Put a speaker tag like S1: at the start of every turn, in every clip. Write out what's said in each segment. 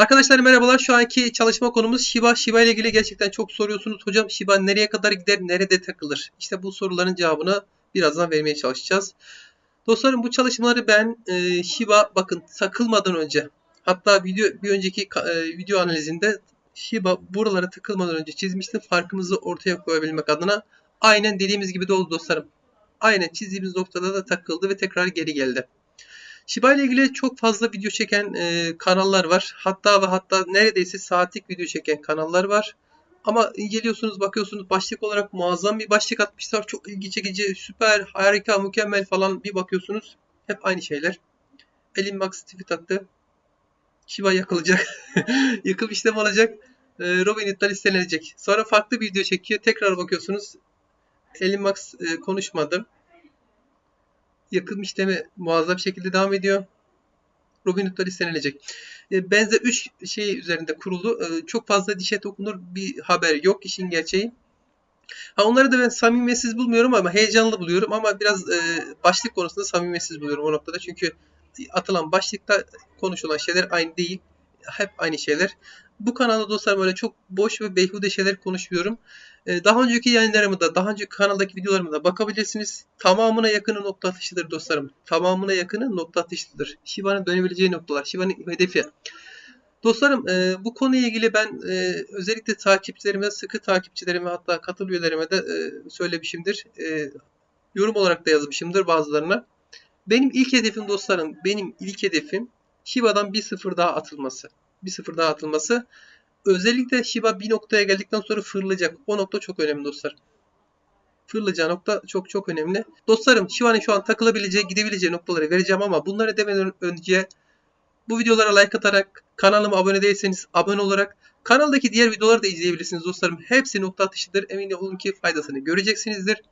S1: Arkadaşlar merhabalar. Şu anki çalışma konumuz Shiba. Shiba ile ilgili gerçekten çok soruyorsunuz. Hocam Shiba nereye kadar gider, nerede takılır? İşte bu soruların cevabını birazdan vermeye çalışacağız. Dostlarım bu çalışmaları ben e, Shiba bakın takılmadan önce hatta video bir önceki e, video analizinde Shiba buralara takılmadan önce çizmiştim. Farkımızı ortaya koyabilmek adına aynen dediğimiz gibi de oldu dostlarım. Aynen çizdiğimiz noktada da takıldı ve tekrar geri geldi. Shiba ile ilgili çok fazla video çeken e, kanallar var. Hatta ve hatta neredeyse saatlik video çeken kanallar var. Ama inceliyorsunuz, bakıyorsunuz başlık olarak muazzam bir başlık atmışlar. Çok ilgi çekici, süper, harika, mükemmel falan bir bakıyorsunuz. Hep aynı şeyler. Elon Musk tweet attı. Shiba yakılacak. Yıkım işlemi olacak. E, Robinhood'dan istenecek. Sonra farklı bir video çekiyor. Tekrar bakıyorsunuz. Elon Musk e, konuşmadı. Yakım işlemi muazzam şekilde devam ediyor. Robinhood'lar istenilecek. E, benzer 3 şey üzerinde kurulu. E, çok fazla dişe dokunur bir haber yok işin gerçeği. Ha onları da ben samimiyetsiz bulmuyorum ama heyecanlı buluyorum ama biraz e, başlık konusunda samimiyetsiz buluyorum o noktada. Çünkü atılan başlıkta konuşulan şeyler aynı değil. Hep aynı şeyler. Bu kanalda dostlar böyle çok boş ve beyhude şeyler konuşuyorum. Ee, Daha önceki yayınlarımı da, daha önceki kanaldaki videolarıma da bakabilirsiniz. Tamamına yakını nokta atışıdır dostlarım. Tamamına yakını nokta atışıdır. Shiba'nın dönebileceği noktalar, Shiba'nın hedefi. Dostlarım e, bu konuyla ilgili ben e, özellikle takipçilerime, sıkı takipçilerime hatta katıl üyelerime de e, söylemişimdir. E, yorum olarak da yazmışımdır bazılarına. Benim ilk hedefim dostlarım, benim ilk hedefim Shiba'dan bir sıfır daha atılması. Bir sıfır daha atılması. Özellikle Shiba bir noktaya geldikten sonra fırlayacak. O nokta çok önemli dostlar. Fırlayacağı nokta çok çok önemli. Dostlarım Shiba'nın şu an takılabileceği, gidebileceği noktaları vereceğim ama bunları demeden önce bu videolara like atarak, kanalıma abone değilseniz abone olarak, kanaldaki diğer videoları da izleyebilirsiniz dostlarım. Hepsi nokta atışıdır. Emin olun ki faydasını göreceksinizdir.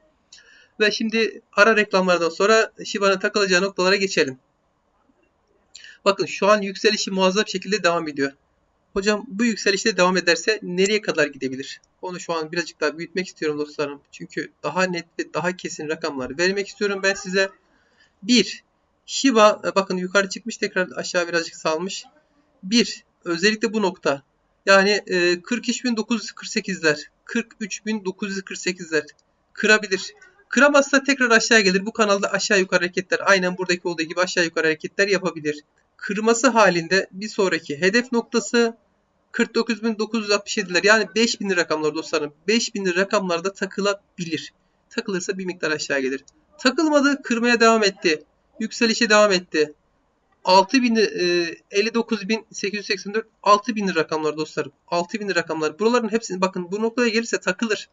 S1: Ve şimdi ara reklamlardan sonra Shiba'nın takılacağı noktalara geçelim. Bakın şu an yükselişi muazzam şekilde devam ediyor. Hocam bu yükselişte devam ederse nereye kadar gidebilir? Onu şu an birazcık daha büyütmek istiyorum dostlarım. Çünkü daha net ve daha kesin rakamlar vermek istiyorum ben size. 1. Shiba e, bakın yukarı çıkmış tekrar aşağı birazcık salmış. 1. Özellikle bu nokta. Yani e, 43.948'ler, 43.948'ler kırabilir. Kıramazsa tekrar aşağı gelir. Bu kanalda aşağı yukarı hareketler aynen buradaki olduğu gibi aşağı yukarı hareketler yapabilir. Kırması halinde bir sonraki hedef noktası 49.967'ler yani 5000 rakamlar dostlarım. 5000 rakamlarda takılabilir. Takılırsa bir miktar aşağı gelir. Takılmadı kırmaya devam etti. Yükselişe devam etti. 6000 e, 59.884 6000 rakamlar dostlarım. 6000 rakamlar. Buraların hepsini bakın bu noktaya gelirse takılır.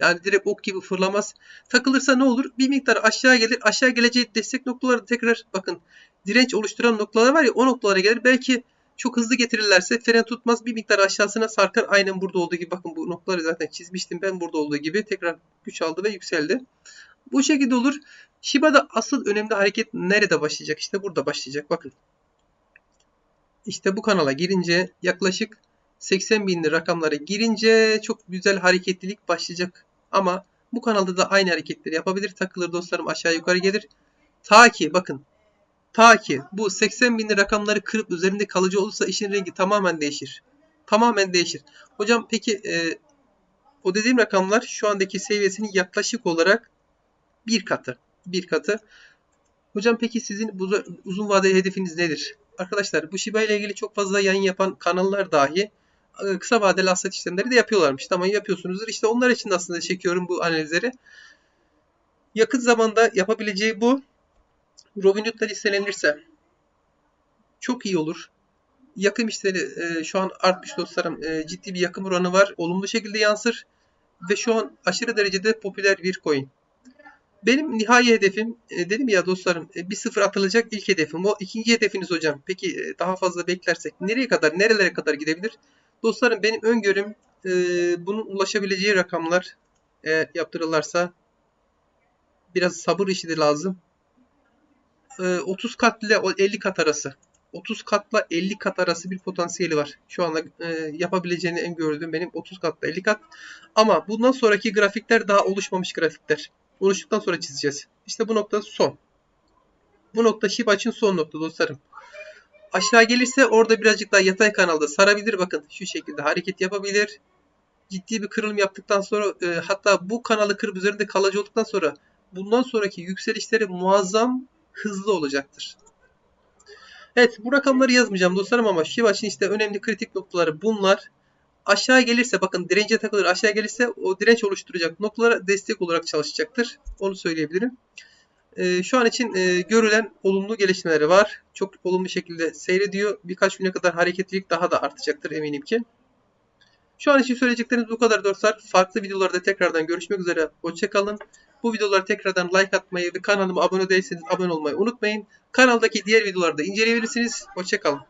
S1: Yani direkt ok gibi fırlamaz. Takılırsa ne olur? Bir miktar aşağı gelir. Aşağı geleceği destek noktaları tekrar bakın direnç oluşturan noktalar var ya o noktalara gelir. Belki çok hızlı getirirlerse fren tutmaz. Bir miktar aşağısına sarkar. Aynen burada olduğu gibi. Bakın bu noktaları zaten çizmiştim ben burada olduğu gibi. Tekrar güç aldı ve yükseldi. Bu şekilde olur. Shiba'da asıl önemli hareket nerede başlayacak? İşte burada başlayacak. Bakın. İşte bu kanala girince yaklaşık 80 binli rakamlara girince çok güzel hareketlilik başlayacak. Ama bu kanalda da aynı hareketleri yapabilir. Takılır dostlarım aşağı yukarı gelir. Ta ki bakın ta ki bu 80 binli rakamları kırıp üzerinde kalıcı olursa işin rengi tamamen değişir. Tamamen değişir. Hocam peki e, o dediğim rakamlar şu andaki seviyesinin yaklaşık olarak bir katı. Bir katı. Hocam peki sizin uzun vadeli hedefiniz nedir? Arkadaşlar bu Shiba ile ilgili çok fazla yayın yapan kanallar dahi e, kısa vadeli asset işlemleri de yapıyorlarmış. Tamam yapıyorsunuzdur. İşte onlar için aslında çekiyorum bu analizleri. Yakın zamanda yapabileceği bu. Robinhood'da listelenirse çok iyi olur. Yakım işleri e, şu an artmış dostlarım. E, ciddi bir yakım oranı var. Olumlu şekilde yansır. Ve şu an aşırı derecede popüler bir coin. Benim nihai hedefim e, dedim ya dostlarım e, bir sıfır atılacak ilk hedefim o. ikinci hedefiniz hocam. Peki e, daha fazla beklersek nereye kadar nerelere kadar gidebilir? Dostlarım benim öngörüm e, bunun ulaşabileceği rakamlar e, yaptırırlarsa biraz sabır işi de lazım. E, 30 kat ile 50 kat arası. 30 katla 50 kat arası bir potansiyeli var. Şu anda e, yapabileceğini en gördüğüm benim 30 katla 50 kat. Ama bundan sonraki grafikler daha oluşmamış grafikler. Oluştuktan sonra çizeceğiz. İşte bu nokta son. Bu nokta Shiba için son nokta dostlarım. aşağı gelirse orada birazcık daha yatay kanalda sarabilir. Bakın şu şekilde hareket yapabilir. Ciddi bir kırılım yaptıktan sonra e, hatta bu kanalı kırıp üzerinde kalıcı olduktan sonra bundan sonraki yükselişleri muazzam hızlı olacaktır. Evet bu rakamları yazmayacağım dostlarım ama için işte önemli kritik noktaları bunlar. Aşağı gelirse bakın dirence takılır aşağı gelirse o direnç oluşturacak noktalara destek olarak çalışacaktır. Onu söyleyebilirim. Ee, şu an için e, görülen olumlu gelişmeleri var. Çok olumlu şekilde seyrediyor. Birkaç güne kadar hareketlilik daha da artacaktır eminim ki. Şu an için söyleyeceklerimiz bu kadar dostlar. Farklı videolarda tekrardan görüşmek üzere. Hoşçakalın. Bu videolara tekrardan like atmayı ve kanalıma abone değilseniz abone olmayı unutmayın. Kanaldaki diğer videoları da inceleyebilirsiniz. Hoşçakalın.